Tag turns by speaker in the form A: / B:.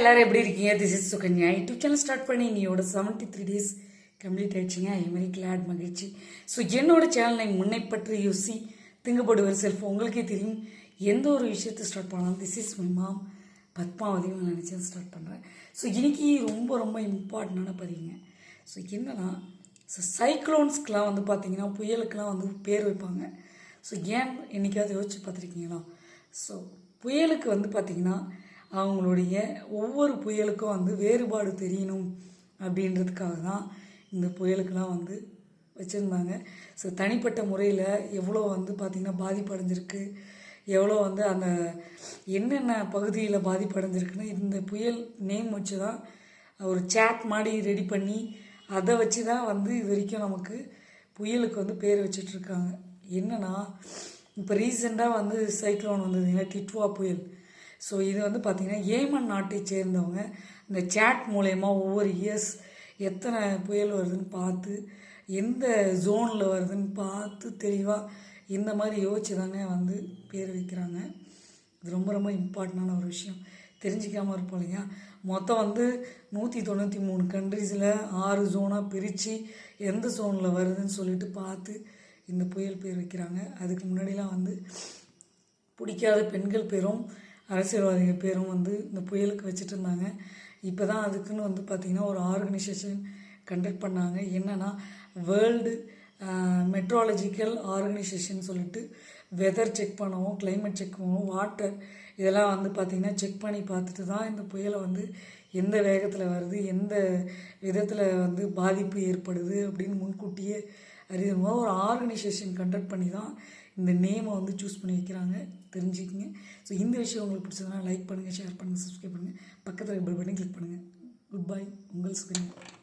A: எல்லாரும் எப்படி இருக்கீங்க? This is Sukanya. YouTube channel start பண்ணி இன்னையோட செவன்ட்டி த்ரீ டேஸ் கம்ப்ளீட் ஆயிடுச்சுங்க ஐ வெரி கிளாட் மகிழ்ச்சி. ஸோ என்னோட சேனலை முன்னை பற்றி யோசி திங்கப்படுவர் செல்ஃப் உங்களுக்கே தெரியும். எந்த ஒரு விஷயத்தை ஸ்டார்ட் பண்ணலாம் திஸ் இஸ் மை மாம் பத்மாவதியும் நினச்சேன் ஸ்டார்ட் பண்ணுறேன் ஸோ இன்றைக்கி ரொம்ப ரொம்ப இம்பார்ட்டண்டான பதிவுங்க. ஸோ என்னென்னா ஸோ சைக்ளோன்ஸ்க்கெலாம் வந்து பார்த்தீங்கன்னா புயலுக்கெலாம் வந்து பேர் வைப்பாங்க. ஸோ ஏன் என்னைக்காவது யோசிச்சு பார்த்துருக்கீங்களா? ஸோ புயலுக்கு வந்து பார்த்திங்கன்னா அவங்களுடைய ஒவ்வொரு புயலுக்கும் வந்து வேறுபாடு தெரியணும் அப்படின்றதுக்காக தான் இந்த புயலுக்கெல்லாம் வந்து வச்சுருந்தாங்க. ஸோ தனிப்பட்ட முறையில் எவ்வளோ வந்து பார்த்திங்கன்னா பாதிப்படைஞ்சிருக்கு எவ்வளோ வந்து அந்த என்னென்ன பகுதியில் பாதிப்படைஞ்சிருக்குன்னு இந்த புயல் நேம் வச்சு தான் ஒரு சேட் மாதிரி ரெடி பண்ணி அதை வச்சு தான் வந்து இது வரைக்கும் நமக்கு புயலுக்கு வந்து பேர் வச்சிட்ருக்காங்க என்னென்னா இப்போ ரீசெண்டாக வந்து சைக்ளோன் வந்ததுங்க டிட்வா புயல். ஸோ இது வந்து பார்த்திங்கன்னா ஏமன் நாட்டை சேர்ந்தவங்க. இந்த சேட் மூலயமா ஒவ்வொரு இயர்ஸ் எத்தனை புயல் வருதுன்னு பார்த்து எந்த ஜோனில் வருதுன்னு பார்த்து தெளிவாக இந்த மாதிரி யோசிச்சு தாங்க வந்து பேர் வைக்கிறாங்க. இது ரொம்ப ரொம்ப இம்பார்ட்டண்டான ஒரு விஷயம். தெரிஞ்சிக்காமல் இருப்போம் இல்லையா? மொத்தம் வந்து நூற்றி தொண்ணூற்றி மூணு கண்ட்ரீஸில் ஆறு ஜோனாக பிரித்து எந்த ஜோனில் வருதுன்னு சொல்லிட்டு பார்த்து இந்த புயல் பேர் வைக்கிறாங்க. அதுக்கு முன்னாடிலாம் வந்து பிடிக்காத பெண்கள் பேரும் அரசியல்வாதிகள் பேரும் வந்து இந்த புயலுக்கு வச்சுட்டு இருந்தாங்க இப்போ தான் அதுக்குன்னு வந்து பார்த்திங்கன்னா ஒரு ஆர்கனைசேஷன் கண்டக்ட் பண்ணாங்க. என்னென்னா வேர்ல்டு மெட்ராலஜிக்கல் ஆர்கனைசேஷன் சொல்லிட்டு வெதர் செக் பண்ணவும் கிளைமேட் செக் பண்ணவும் வாட்டர் இதெல்லாம் வந்து பார்த்திங்கன்னா செக் பண்ணி பார்த்துட்டு தான் இந்த புயலை வந்து எந்த வேகத்தில் வருது எந்த விதத்தில் வந்து பாதிப்பு ஏற்படுது அப்படின்னு முன்கூட்டியே அறியணும் ஒரு ஆர்கனைசேஷன் கண்டக்ட் பண்ணி தான் இந்த நேமை வந்து சூஸ் பண்ணி வைக்கிறாங்க. தெரிஞ்சுக்கிங்க. ஸோ இந்த விஷயம் உங்களுக்கு பிடிச்சதுனா லைக் பண்ணுங்கள் ஷேர் பண்ணுங்கள் சப்ஸ்கிரைப் பண்ணுங்கள் பக்கத்தில் பெல் பட்டன் கிளிக் பண்ணுங்கள் குட் பை உங்கள் சுகன்யா.